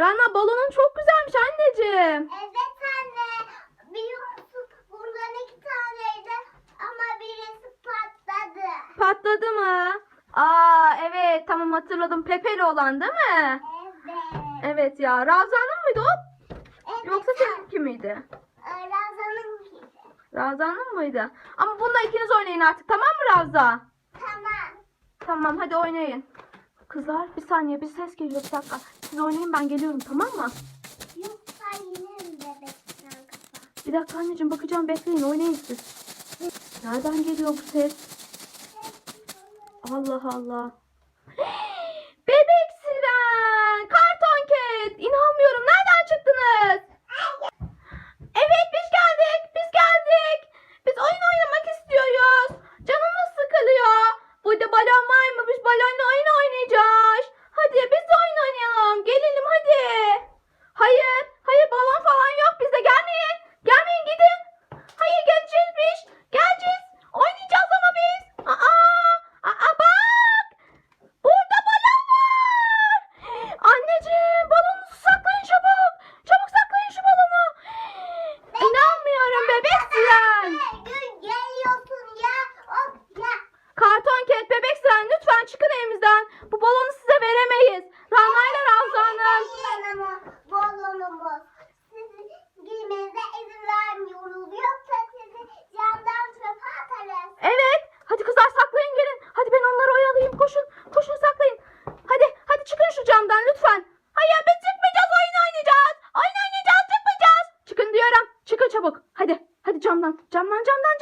Rana balonun çok güzelmiş anneciğim. Evet anne. Biliyor musun? Bundan iki taneydi ama birisi patladı. Patladı mı? Aa evet tamam hatırladım. Pepeli olan değil mi? Evet. Evet ya. Ravza'nın mıydı o? Evet. Yoksa seninki miydi? Razan'ınkiydi. Ravza'nın mıydı? Ama bununla ikiniz oynayın artık tamam mı Ravza? Tamam. Tamam hadi oynayın. Kızlar bir saniye bir ses geliyor bir dakika. Siz oynayın ben geliyorum tamam mı? Yoksa yine mi bebekten kafa? Bir dakika anneciğim bakacağım bekleyin oynayın siz. Nereden geliyor bu ses? Allah Allah. Bebek siren, karton ket. İnanmıyorum. Nereden çıktınız? Evet biz geldik. Biz geldik. Biz oyun oynamak istiyoruz. Canımız sıkılıyor. Burada balon var mı? Biz balonla oyun oynayacağız. Hadi biz de oyun oynayalım. Gelelim hadi. Hayır. Hayır balon falan yok bizde. Gelmeyin. Gelmeyin gidin. Hayır geleceğiz biz. Geleceğiz. Oynayacağız ama biz. Aa, aa bak. Burada balon var. Anneciğim balonunuzu saklayın çabuk. Çabuk saklayın şu balonu. İnanmıyorum bebek siren. Gül geliyorsun ya. Of ya. Karton ket bebek siren lütfen çıkın evimizden. Bu balonu size veremeyiz. Rana ile Ravza'nın. Yanıma balonumuz. Sizi girmenize izin vermiyoruz. Yoksa sizi camdan çöpe atarız. Evet. Hadi kızlar saklayın gelin. Hadi ben onları oyalayayım. Koşun. Koşun saklayın. Çıkın şu camdan lütfen. Hayır biz çıkmayacağız. Oyun oynayacağız. Oyun oynayacağız. Çıkmayacağız. Çıkın diyorum. Çıkın çabuk. Hadi. Hadi camdan. Camdan camdan